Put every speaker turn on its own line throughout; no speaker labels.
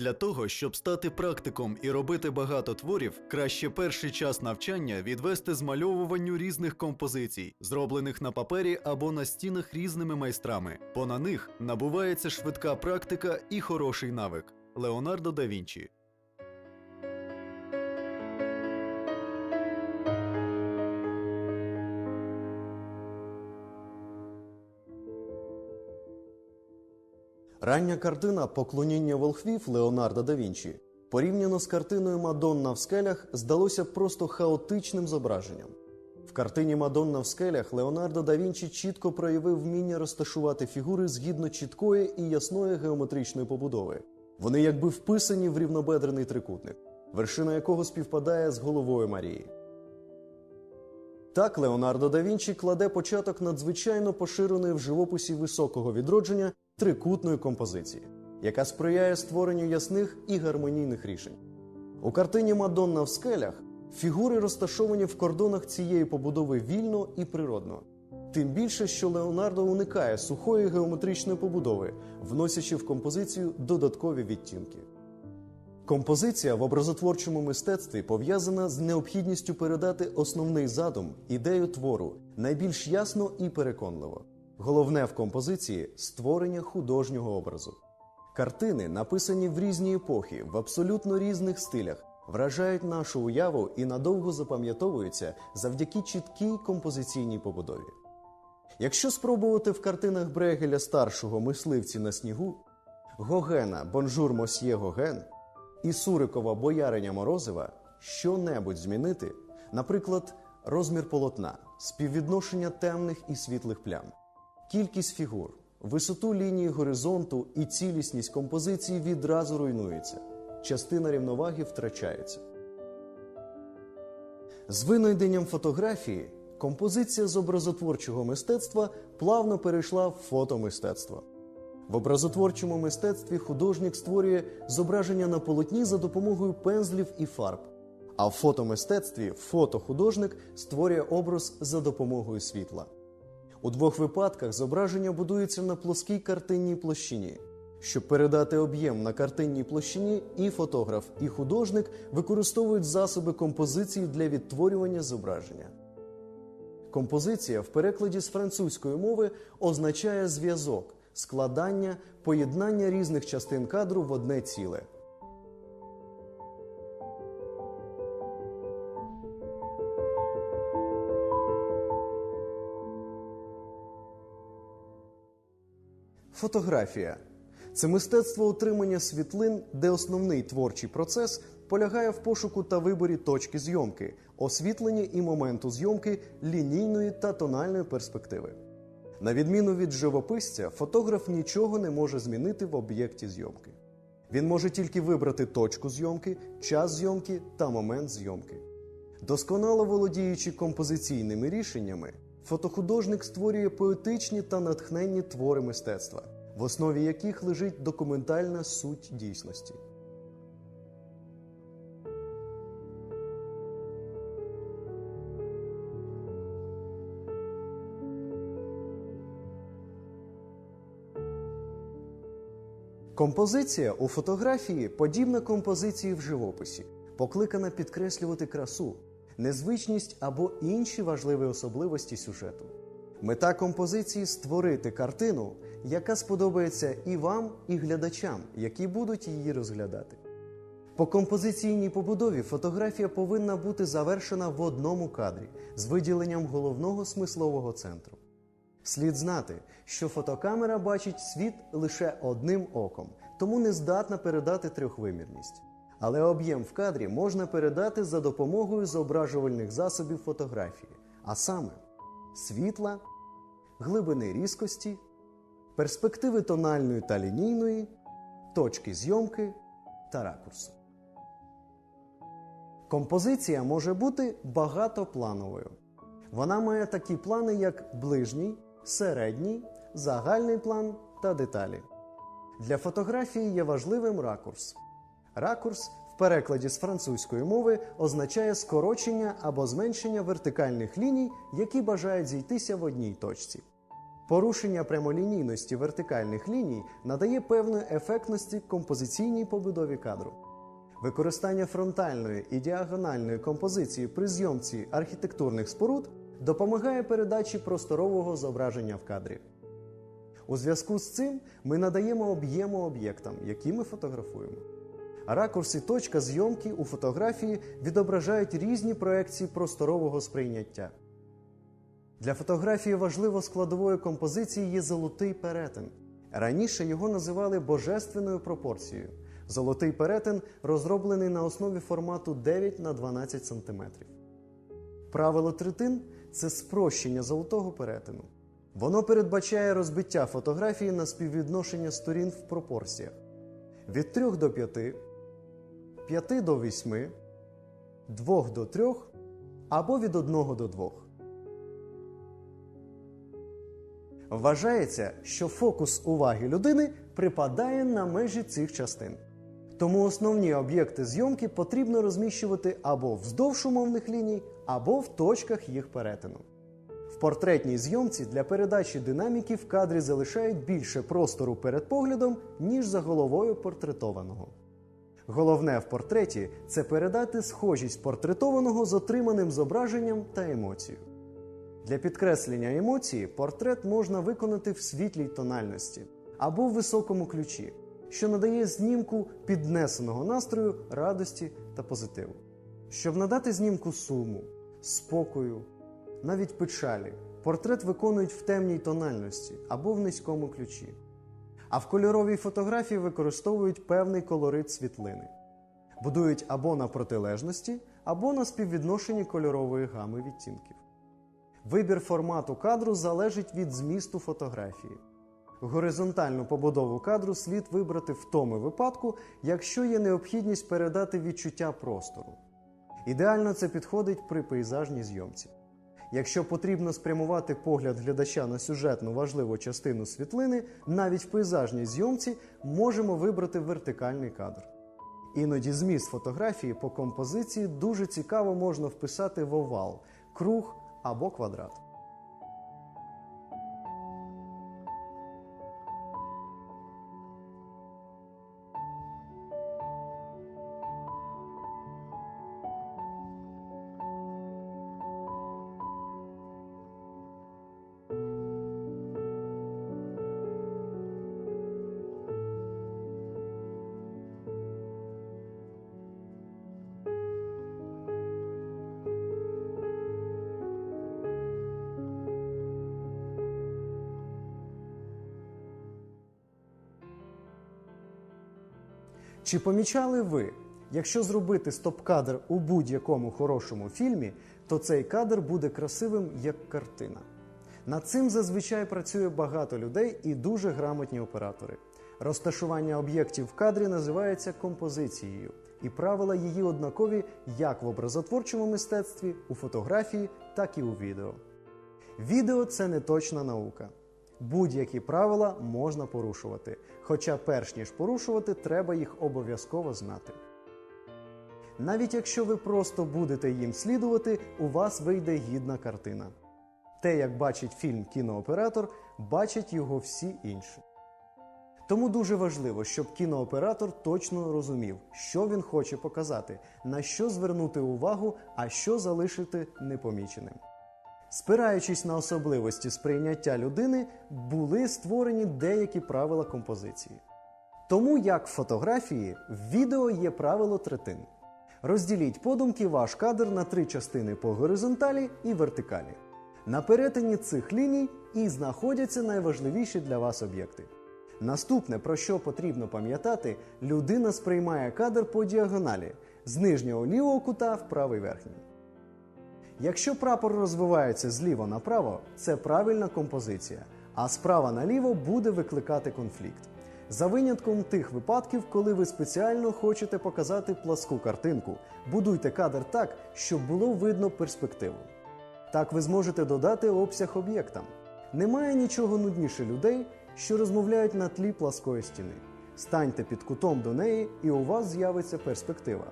Для того, щоб стати практиком і робити багато творів, краще перший час навчання відвести змальовуванню різних композицій, зроблених на папері або на стінах різними майстрами, бо на них набувається швидка практика і хороший навик. Леонардо да Вінчі.
Рання картина Поклоніння волхвів Леонардо да Вінчі порівняно з картиною Мадонна в скелях здалося просто хаотичним зображенням. В картині Мадонна в скелях Леонардо да Вінчі чітко проявив вміння розташувати фігури згідно чіткої і ясної геометричної побудови. Вони якби вписані в рівнобедрений трикутник, вершина якого співпадає з головою Марії. Так Леонардо да Вінчі кладе початок надзвичайно поширеної в живописі високого відродження трикутної композиції, яка сприяє створенню ясних і гармонійних рішень. У картині Мадонна в скелях фігури розташовані в кордонах цієї побудови вільно і природно. Тим більше, що Леонардо уникає сухої геометричної побудови, вносячи в композицію додаткові відтінки. Композиція в образотворчому мистецтві пов'язана з необхідністю передати основний задум, ідею твору найбільш ясно і переконливо. Головне в композиції створення художнього образу. Картини, написані в різні епохи, в абсолютно різних стилях, вражають нашу уяву і надовго запам'ятовуються завдяки чіткій композиційній побудові. Якщо спробувати в картинах Брегеля старшого мисливці на снігу, Гогена Бонжур Мосьє Гоген і Сурикова Бояриня Морозива що-небудь змінити, наприклад, розмір полотна, співвідношення темних і світлих плям, кількість фігур, висоту лінії горизонту і цілісність композиції відразу руйнується, частина рівноваги втрачається. З винайденням фотографії композиція з образотворчого мистецтва плавно перейшла в фотомистецтво. В образотворчому мистецтві художник створює зображення на полотні за допомогою пензлів і фарб. А в фотомистецтві фотохудожник створює образ за допомогою світла. У двох випадках зображення будується на плоскій картинній площині. Щоб передати об'єм на картинній площині, і фотограф, і художник використовують засоби композиції для відтворювання зображення. Композиція в перекладі з французької мови означає зв'язок, складання, поєднання різних частин кадру в одне ціле. Фотографія це мистецтво утримання світлин, де основний творчий процес полягає в пошуку та виборі точки зйомки, освітленні і моменту зйомки лінійної та тональної перспективи. На відміну від живописця, фотограф нічого не може змінити в об'єкті зйомки. Він може тільки вибрати точку зйомки, час зйомки та момент зйомки. Досконало володіючи композиційними рішеннями, фотохудожник створює поетичні та натхненні твори мистецтва, в основі яких лежить документальна суть дійсності. Композиція у фотографії подібна композиції в живописі, покликана підкреслювати красу, незвичність або інші важливі особливості сюжету. Мета композиції створити картину, яка сподобається і вам, і глядачам, які будуть її розглядати. По композиційній побудові фотографія повинна бути завершена в одному кадрі з виділенням головного смислового центру. Слід знати, що фотокамера бачить світ лише одним оком, тому не здатна передати трьохвимірність. Але об'єм в кадрі можна передати за допомогою зображувальних засобів фотографії, а саме світла, глибини різкості, перспективи тональної та лінійної, точки зйомки та ракурсу. Композиція може бути багатоплановою. Вона має такі плани, як ближній, середній, загальний план та деталі. Для фотографії є важливим ракурс. Ракурс в перекладі з французької мови означає скорочення або зменшення вертикальних ліній, які бажають зійтися в одній точці. Порушення прямолінійності вертикальних ліній надає певної ефектності композиційній побудові кадру. Використання фронтальної і діагональної композиції при зйомці архітектурних споруд допомагає передачі просторового зображення в кадрі. У зв'язку з цим ми надаємо об'єму об'єктам, які ми фотографуємо. Ракурс і точка зйомки у фотографії відображають різні проекції просторового сприйняття. Для фотографії важливо складовою композиції є золотий перетин. Раніше його називали божественною пропорцією. Золотий перетин розроблений на основі формату 9 на 12 см. Правило третин це спрощення золотого перетину. Воно передбачає розбиття фотографії на співвідношення сторін в пропорціях від 3 до 5, 5 до 8, 2 до 3 або від 1 до 2. Вважається, що фокус уваги людини припадає на межі цих частин. Тому основні об'єкти зйомки потрібно розміщувати або вздовж умовних ліній, або в точках їх перетину. В портретній зйомці для передачі динаміки в кадрі залишають більше простору перед поглядом, ніж за головою портретованого. Головне в портреті це передати схожість портретованого з отриманим зображенням та емоцією. Для підкреслення емоції портрет можна виконати в світлій тональності або в високому ключі, що надає знімку піднесеного настрою, радості та позитиву. Щоб надати знімку суму, спокою, навіть печалі, портрет виконують в темній тональності або в низькому ключі. А в кольоровій фотографії використовують певний колорит світлини, будують або на протилежності, або на співвідношенні кольорової гами відтінків. Вибір формату кадру залежить від змісту фотографії. Горизонтальну побудову кадру слід вибрати в тому випадку, якщо є необхідність передати відчуття простору. Ідеально це підходить при пейзажній зйомці. Якщо потрібно спрямувати погляд глядача на сюжетну важливу частину світлини, навіть в пейзажній зйомці можемо вибрати вертикальний кадр. Іноді зміст фотографії по композиції дуже цікаво можна вписати в овал, круг або квадрат. Чи помічали ви, якщо зробити стоп-кадр у будь-якому хорошому фільмі, то цей кадр буде красивим як картина? Над цим зазвичай працює багато людей і дуже грамотні оператори. Розташування об'єктів в кадрі називається композицією, і правила її однакові як в образотворчому мистецтві, у фотографії, так і у відео. Відео це не точна наука. Будь-які правила можна порушувати, хоча перш ніж порушувати, треба їх обов'язково знати. Навіть якщо ви просто будете їм слідувати, у вас вийде гідна картина. Те, як бачить фільм кінооператор, бачать його всі інші. Тому дуже важливо, щоб кінооператор точно розумів, що він хоче показати, на що звернути увагу, а що залишити непоміченим. Спираючись на особливості сприйняття людини, були створені деякі правила композиції. Тому, як в фотографії, в відео є правило третин. Розділіть подумки ваш кадр на три частини по горизонталі і вертикалі. На перетині цих ліній і знаходяться найважливіші для вас об'єкти. Наступне, про що потрібно пам'ятати, людина сприймає кадр по діагоналі з нижнього лівого кута в правий верхній. Якщо прапор розвивається зліва направо, це правильна композиція, а справа наліво буде викликати конфлікт. За винятком тих випадків, коли ви спеціально хочете показати пласку картинку, будуйте кадр так, щоб було видно перспективу. Так ви зможете додати обсяг об'єктам. Немає нічого нудніше людей, що розмовляють на тлі пласкої стіни. Станьте під кутом до неї, і у вас з'явиться перспектива.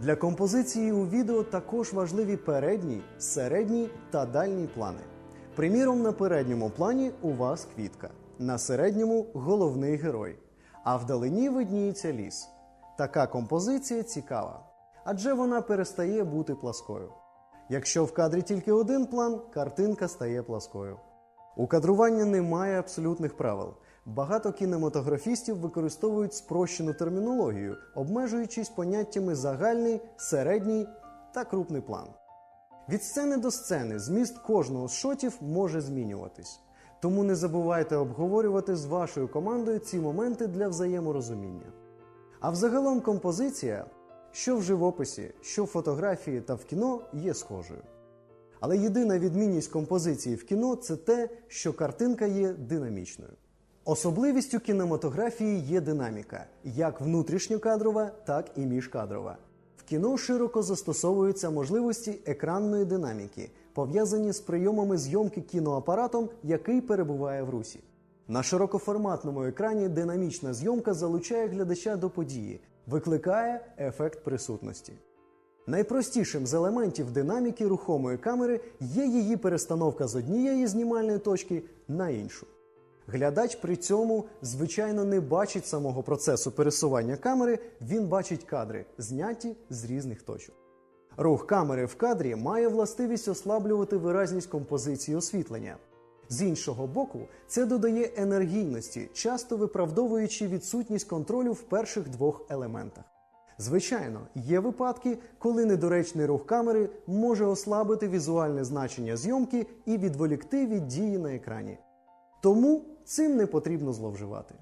Для композиції у відео також важливі передній, середній та дальній плани. Приміром, на передньому плані у вас квітка, на середньому головний герой, а вдалині видніється ліс. Така композиція цікава, адже вона перестає бути пласкою. Якщо в кадрі тільки один план, картинка стає пласкою. У кадруванні немає абсолютних правил. Багато кінематографістів використовують спрощену термінологію, обмежуючись поняттями загальний, середній та крупний план. Від сцени до сцени зміст кожного з шотів може змінюватись. Тому не забувайте обговорювати з вашою командою ці моменти для взаєморозуміння. А взагалом композиція, що в живописі, що в фотографії та в кіно, є схожою. Але єдина відмінність композиції в кіно це те, що картинка є динамічною. Особливістю кінематографії є динаміка, як внутрішньокадрова, так і міжкадрова. В кіно широко застосовуються можливості екранної динаміки, пов'язані з прийомами зйомки кіноапаратом, який перебуває в русі. На широкоформатному екрані динамічна зйомка залучає глядача до події, викликає ефект присутності. Найпростішим з елементів динаміки рухомої камери є її перестановка з однієї знімальної точки на іншу. Глядач при цьому, звичайно, не бачить самого процесу пересування камери, він бачить кадри, зняті з різних точок. Рух камери в кадрі має властивість ослаблювати виразність композиції освітлення. З іншого боку, це додає енергійності, часто виправдовуючи відсутність контролю в перших двох елементах. Звичайно, є випадки, коли недоречний рух камери може ослабити візуальне значення зйомки і відволікти від дії на екрані. Тому цим не потрібно зловживати.